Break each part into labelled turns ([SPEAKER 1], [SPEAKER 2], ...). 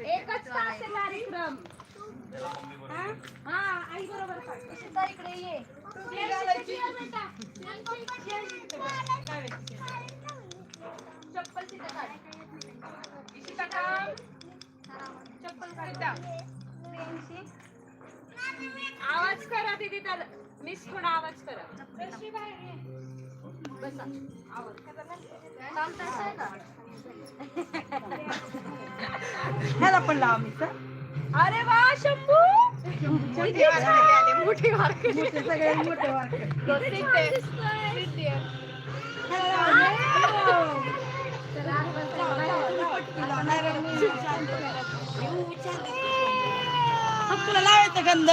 [SPEAKER 1] एकच तास आहे कार्यक्रम. हा? आई बरोबर. इकडे ये. चप्पल तिथे काढ. इशिता काढ. चप्पल काढ आवाज करा दीदी त्याला. मिस थोडा आवाज करा.
[SPEAKER 2] ह्याला पण लावा
[SPEAKER 1] अरे वा शंभू!
[SPEAKER 2] मोठे वारकरी
[SPEAKER 1] मोठी वारकरी.
[SPEAKER 2] मोठे सगळे मोठे तुला लावायचं गंध?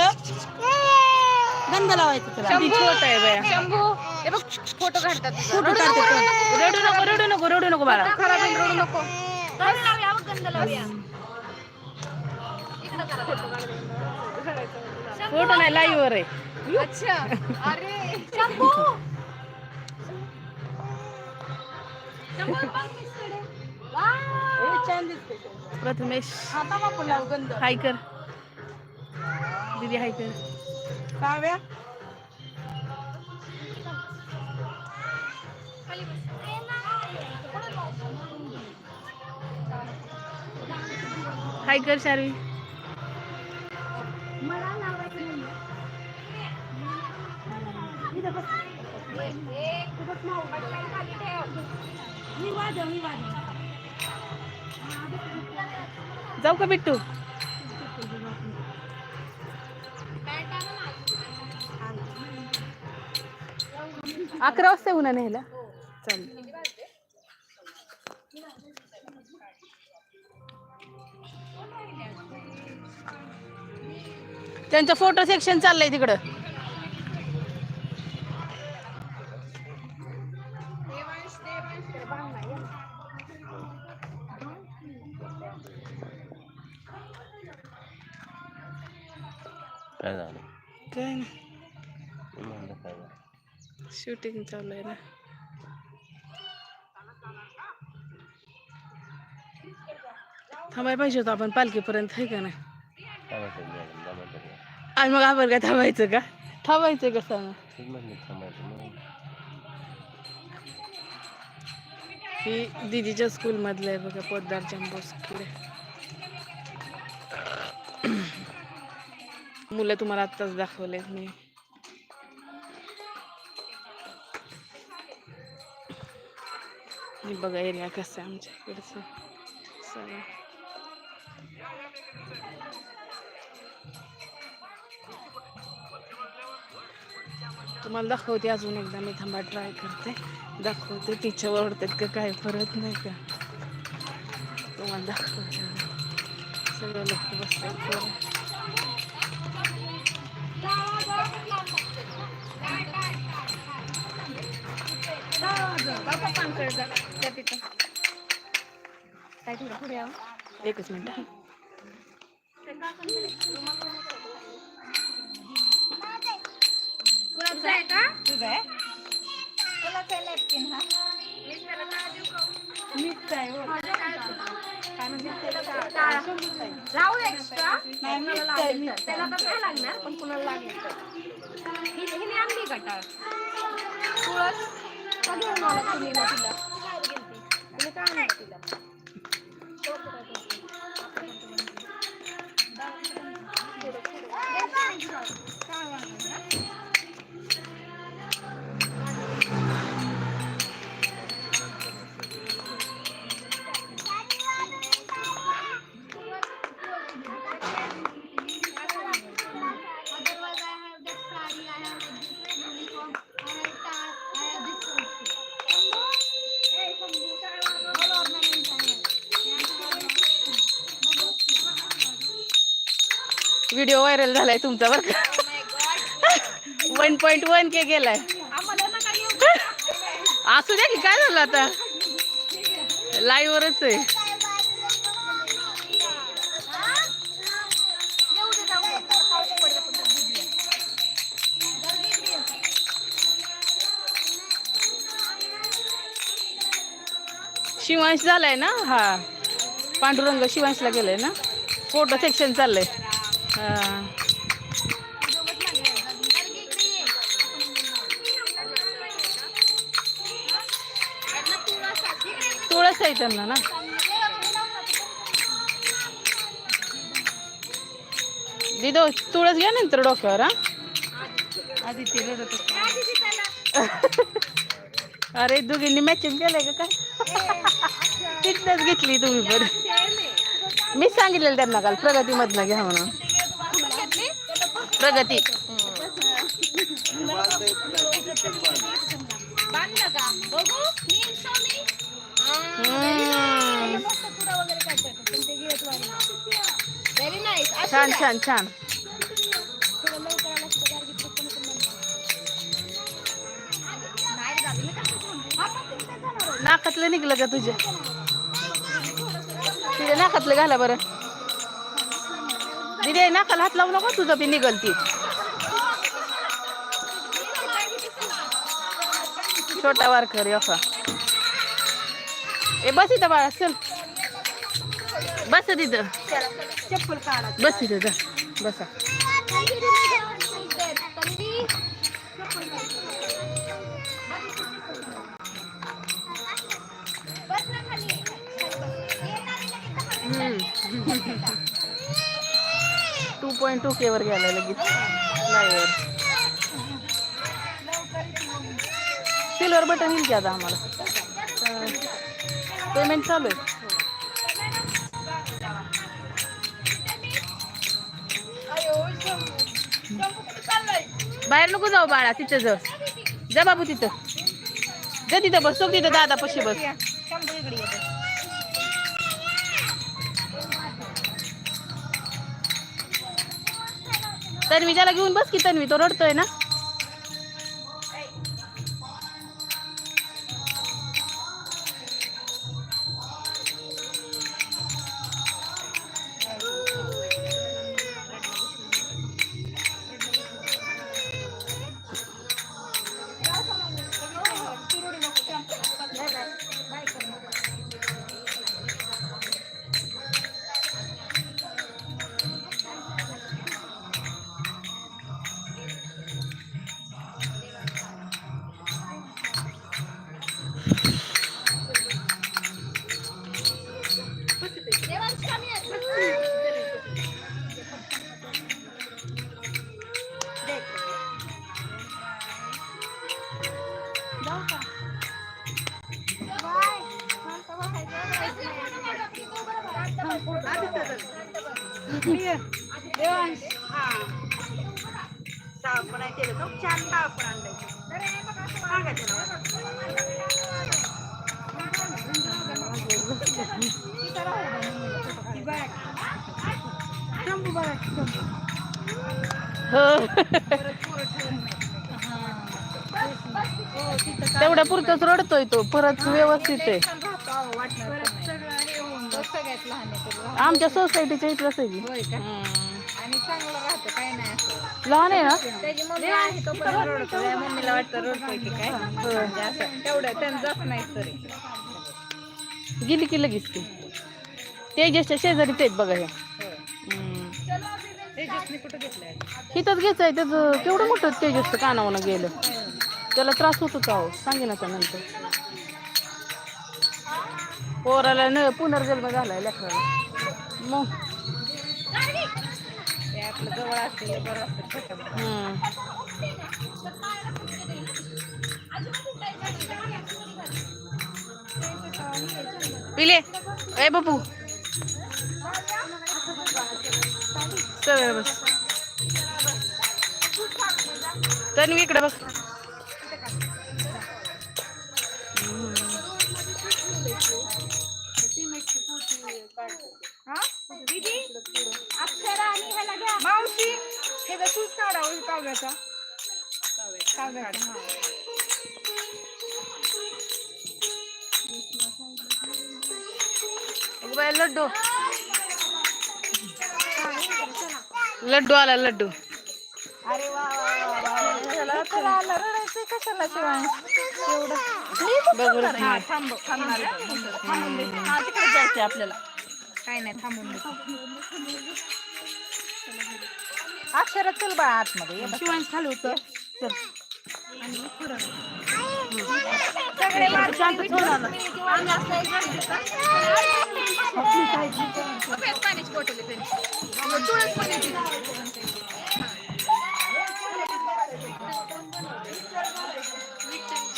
[SPEAKER 2] गंध लावायचं तुला.
[SPEAKER 1] शंभू. हे बघ फोटो काढतात तुझा.
[SPEAKER 2] फोटो
[SPEAKER 1] रडू नको, रडू नको.
[SPEAKER 2] रडू नको रडू नको रडू नको बाळा.
[SPEAKER 1] खराब आहे, रडू नको. गंध लावूया बघ, गंध लावूया. इकडं करा. फोटो
[SPEAKER 2] फोटो नाही लाईव्ह वर आहे.
[SPEAKER 1] अच्छा. अरे. शंभू. शंभू बघ किसकडे. वाव.
[SPEAKER 2] छान दिसते
[SPEAKER 3] प्रथमेश. हाय कर. दीदी हाय कर.
[SPEAKER 2] काव्या
[SPEAKER 3] काय कर शारवी जाऊ का बिट्टू? अकरा वाजता उन्हा न्यायला? चालेल त्यांचं फोटो सेक्शन चाललंय तिकडं.
[SPEAKER 4] काय झालं?
[SPEAKER 3] काय शूटिंग चालू आहे ना. थांबाय पाहिजे होतं आपण पालखीपर्यंत आहे का नाही
[SPEAKER 4] थांबायचं मॅडम जमायचं नाही.
[SPEAKER 3] आणि मग आपण काय थांबायचं का? थांबायचं कसं
[SPEAKER 4] मग
[SPEAKER 3] ही दीदीच्या स्कूल मधलं आहे बघा पोद्दार जम्बोस किडे मुलं तुम्हाला आत्ताच दाखवलेत मी. बघा एरिया कसं आहे आमच्या इकडचं सगळं. तुम्हाला दाखवते अजून एकदा मी थांबा ट्राय करते दाखवते तिच्या ओरडतात का काय परत नाही का तुम्हाला दाखवते सगळं लोक बसतात
[SPEAKER 1] काय थोडं पुढे
[SPEAKER 3] एकच मिनिट
[SPEAKER 2] तुझं आहे.
[SPEAKER 1] कुणाचं आहे napkin हा?
[SPEAKER 2] मीच आहे हो.
[SPEAKER 1] काय म्हणजे एक्स्ट्रा
[SPEAKER 2] नाही मीच आहे मीच
[SPEAKER 1] त्याला तर नाही लागणार पण कुणाला लागेल तर. हि- हिने आणली गटार तुळस का घेऊन आला तुम्ही ना तिला तिने का आणलं तिला?
[SPEAKER 5] Otherwise, I
[SPEAKER 3] व्हिडिओ व्हायरल झालाय तुमचा बरं का. वन पॉइंट वन के गेलाय. असू द्या की काय झालं आता? लाईव्ह वरच आहे.
[SPEAKER 5] शिवांश झालाय ना? हा. पांडुरंग शिवांशला गेलाय ना? फोटो सेक्शन चाललंय. तुळस आहे त्यांना ना. दिदो तुळस घ्या नंतर डोक्यावर हा.
[SPEAKER 2] आधी ते
[SPEAKER 5] अरे दोघींनी मॅचिंग केलंय का काय? तिथनंच घेतली तुम्ही बरं मी सांगितलेलं त्यांना काल प्रगतीमधनं घ्या म्हणून. प्रगती।
[SPEAKER 1] बांधलं का बघू नीट स्वामी
[SPEAKER 5] हम्म.
[SPEAKER 1] व्हेरी नाईस
[SPEAKER 5] छान छान छान. नाकातलं निघलं का तुझ्या? तुझ्या नाकातलं घाला बरं. दिदी नाकाला हात लावू नको तुझं बी निघल ती. छोटा वारकर यफा ए बस इथं बाळा चल. बस तिथं
[SPEAKER 2] चप्पल काढा.
[SPEAKER 5] बस तिथं जा. बसा. पॉईंट टू के वर गेला लगेच. लाईवर सिल्वर बटन येईल की आता आम्हाला? पेमेंट चालू आहे. बाहेर नको जाऊ बाळा तिथं जा. जा बाबू तिथं. जा तिथं बस तो तिथं दादा पशी बस. तन्वीच्याला घेऊन बस की तन्वी तो रडतोय ना. तेवढ्या पुरतच रडतोय तो परत व्यवस्थित आहे.
[SPEAKER 1] सगळ्यात लहान आहे तो.
[SPEAKER 5] आमच्या सोसायटीच्या इथलंच आहे की.
[SPEAKER 1] होय का. आणि चांगलं राहतं काय नाही असं.
[SPEAKER 5] लहान आहे ना?
[SPEAKER 1] त्याची मम्मी आहे तो पण रडतो. त्या मम्मीला वाटतं रडतोय की काय? म्हणजे असं तेवढं त्यांना जात नाही तरी.
[SPEAKER 5] गेली की लगेच ती. तेजसच्या शेजारी तेच बघा हे. हम्म.
[SPEAKER 1] कुठं घेतलंय?
[SPEAKER 5] इथंच घ्यायचंय त्याचं केवढं मोठं तेजसचं कानावनं गेलं. त्याला त्रास होत होता अहो. सांगे ना नंतर. पोराला न पुनर्जन्म झालाय लेकराला. मग?
[SPEAKER 1] आपलं जवळ बरं असतं
[SPEAKER 5] पिले ए बापू. सरळ बस. तन्वी इकडे बस
[SPEAKER 1] दीदी अक्षरा आणि ह्याला घ्या. मावशी हे जर तूच काढावं काव्याचा. काव्याचा हा.
[SPEAKER 5] लड्डू. लड्डू आला लड्डू.
[SPEAKER 1] अरे वा वा वा वा. ह्याला कशाला आलं
[SPEAKER 3] बघू
[SPEAKER 2] हा थांब थांबणार आहे. थांबून दे. हा तिकडे जायचंय आपल्याला
[SPEAKER 1] काय नाही थांबून दे. अक्षरात चल बाळा आतमध्ये ये बस.
[SPEAKER 2] शिवांश खाली होतं चल
[SPEAKER 1] सगळे मार्क
[SPEAKER 2] शांत
[SPEAKER 1] पाण्याची बॉटल आहे त्यांची. तुळस पण आहे तिथे.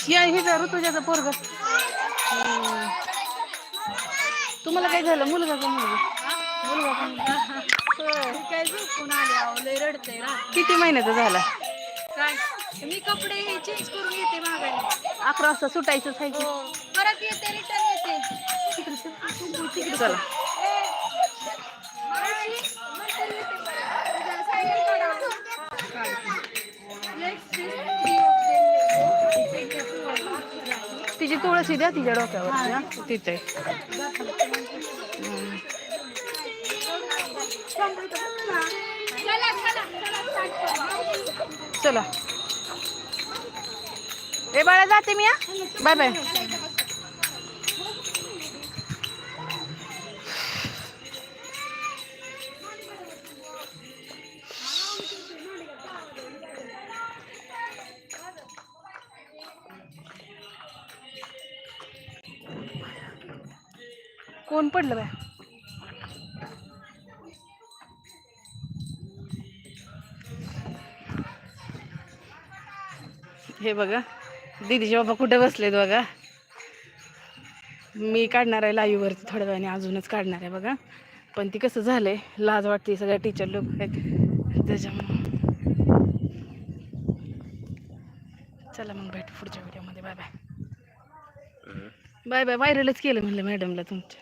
[SPEAKER 3] या हे ऋतुजाचं पोरग. तुम्हाला काय झालं? मुलगा का मुलगा?
[SPEAKER 1] काय झोपून आले अहो, लय रडतंय ना.
[SPEAKER 3] किती महिन्याचा झाला?
[SPEAKER 1] काय मी कपडे हे चेंज करून येते मागायला
[SPEAKER 3] अकरा वाजता सुटायचंच आहे की.
[SPEAKER 1] परत येते रिटर्न येते.
[SPEAKER 3] चला. तिची तुळशी द्या तिच्या डोक्यावर. तिथे. चला ए बाळा जाते मी बाय बाय. कोण पडलं बाय? हे बघा दीदीचे बाबा कुठे बसलेत बघा. मी काढणार आहे लाईव्हवरती थोड्या वेळाने अजूनच काढणार आहे बघा. पण ती कसं झालंय लाज वाटते सगळ्या टीचर लोक आहेत. त्याच्यामुळं. चला मग भेटू पुढच्या व्हिडिओमध्ये बाय बाय बाय बाय व्हायरलच केलं म्हणलं मॅडमला तुमच्या.